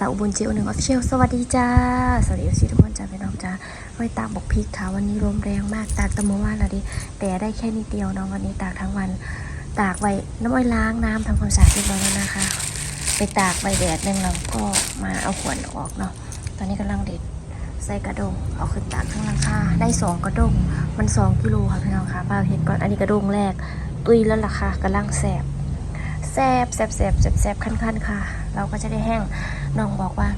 สาวอุบลเจลหนึ่งออฟเชียลสวัสดีจ้า สวัสดีทุกคนจ้าพี่น้องจ้าไว้ตากบกพริกค่ะวันนี้ลมแรงมากตากตะเมื่อวานละดิแต่ได้แค่นิดเดียวเน้องวันนี้ตากทั้งวัน ตากไว้น้ำอ้อยล้างน้ำทำความสะอาดเรียบร้อยแล้วนะคะ ไปตากใบแดดหนึ่งเราก็มาเอาขวดออกเนาะตอนนี้กำลังเด็ดใส่กระดงเอาขึ้นตากข้างหลังค่าได้สองกระดงมันสองกิโลค่ะพี่น้องค่ะป้าเห็นก่อนอันนี้กระดงแรก ตุยแล้วล่ะค่ะกำลังแสบ ซบแซบแซบแซบแซบคันๆค่ะ เราก็จะได้แห้งน้องบอกว่า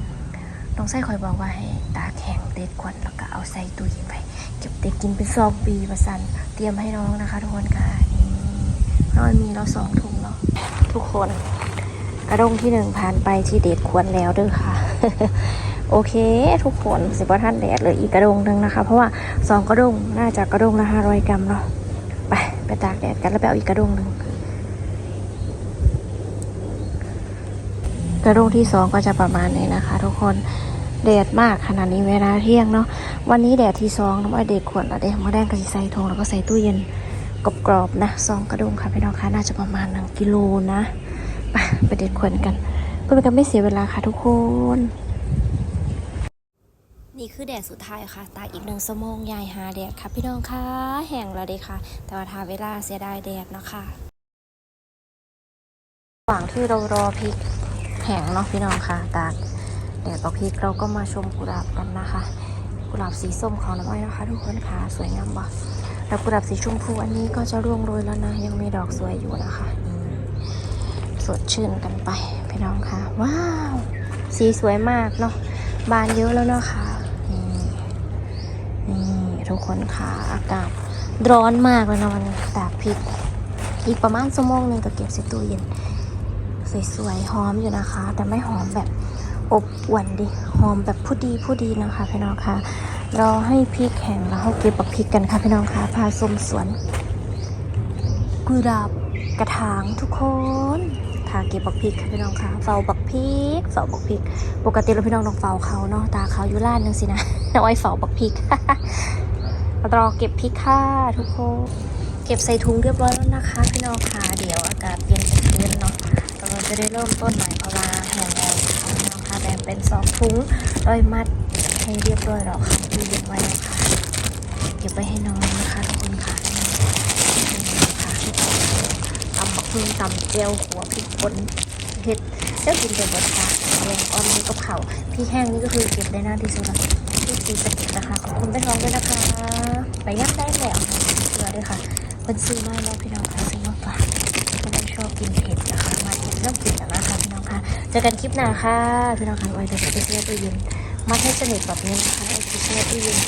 น้องไส้คอยบอกว่าให้ตาแข็งเด็ดควันแล้วก็เอาใส่ตู้เย็นไปเก็บเด็กกินเป็นซองปีประสันเตรียมให้น้องนะคะทุกคนค่ะนี่น้อยมีเราสองถุงเนาะทุกคนกระด้งที่หนึ่งผ่านไปที่เด็ดควรแล้วด้วยค่ะโอเค ทุกคนสิบว่าท่านแดดเลยอีกกระดงหนึ่งนะคะ เพราะว่าสองกระดงน่าจะกระดงละห้าร้อยกรัมเนาะไปไปตากแดดกันแล้วไปเอาอีกกระดงหนึ่ง ก ระด้งที่สองก็จะประมาณนี้นะคะ ทุกคนแดดมากขนาดนี้เวลาเที่ยงเนาะวันนี้แดดที่สองน้ำอ้อยเด็กขวดละเด็กมาแดงกระใส่ทงแล้วก็ใส่ตู้เย็นกรอบๆนะซองกระด้งค่ะพี่น้องคะน่าจะประมาณหนึ่งกิโลนะไปไปเด็ดขวดกันเพื่อเป็นการไม่เสียเวลาค่ะทุกคนนี่คือแดดสุดท้ายค่ะ ตากอีกหนึ่งชั่วโมงยายหาแดดค่ะ พี่น้องคะแห้งแล้วเด้ค่ะ แต่ว่าทาเวลาเสียดายแดดเนาะค่ะระหว่างที่เรารอพริก แห้งเนาะพี่น้องค่ะตากแดดต่อพริกเราก็มาชมกุหลาบกันนะคะ กุหลาบสีส้มของน้ำอ้อยนะคะทุกคนค่ะสวยงามบ่แล้วกุหลาบสีชมพูอันนี้ก็จะร่วงโรยแล้วนะ ยังมีดอกสวยอยู่นะคะสดชื่นกันไปพี่น้องค่ะ ว้าว สีสวยมากเนาะบานเยอะแล้วเนาะค่ะนี่ทุกคนค่ะอากาศร้อนมากเลยนะวันตากพริก อีกประมาณชั่วโมงหนึ่งก็เก็บใส่ตู้เย็น สวยๆหอมอยู่นะคะ แต่ไม่หอมแบบอบอวนดิหอมแบบผู้ดีผู้ดีนะคะพี่น้องคะรอให้พริกแห้งแล้วเขาเก็บบักพริกกันค่ะพี่น้องคะพาชมสวนกุหลาบกระถางทุกคนพาเก็บบักพริกค่ะพี่น้องคะเฝ้าบักพริกเฝ้าบักพริก ปกติเราพี่น้องต้องเฝ้าเขาเนาะตาเขาอยู่ล้านหนึงสินะน้อยเฝ้าบักพริกรอเก็บพริกค่ะทุกคนเก็บใส่ถุงเรียบร้อยแล้วนะคะ พี่น้องคะเดี๋ยวอากาศเย็นจะขึ้นเนาะ จะได้เริ่มต้นใหม่เพราะว่าแห้งแล้วค่ะค่ะแบ่งเป็นสองถุงร้อยมัดให้เรียบร้อยแล้วค่ะที่เย็บไว้แล้วค่ะเก็บไว้ให้น้องนะคะทุกคนค่ะนี่ค่ะทุกคนตำบักพึ่งตำเจลหัวพริกป่นเห็ดเจ้ากินเป็นบดค่ะแกงอ้อมนี่ก็เผาพริกแห้งนี่ก็คือเก็บได้นาที่สุดแล้วที่สีสะเก็ดนะคะขอบคุณแม่น้องด้วยนะคะไปย่างได้แล้วเชื่อด้วยค่ะเป็นซื้อมาแล้วพี่น้องค่ะซื้อมาฝากก็ได้ชอบกินเผ็ดนะคะ เริ่มกิดแล้วนะคะพี่น้องคะเจอกันคลิปหน้าค่ะพี่น้องค่ะไว้เดี๋ยวจะไปเที่ยวตู้เย็นมาให้สนิทแบบนี้นะคะไอ้เที่ยวตู้เย็น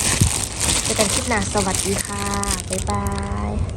เจอกันคลิปหน้าสวัสดีค่ะบ๊ายบาย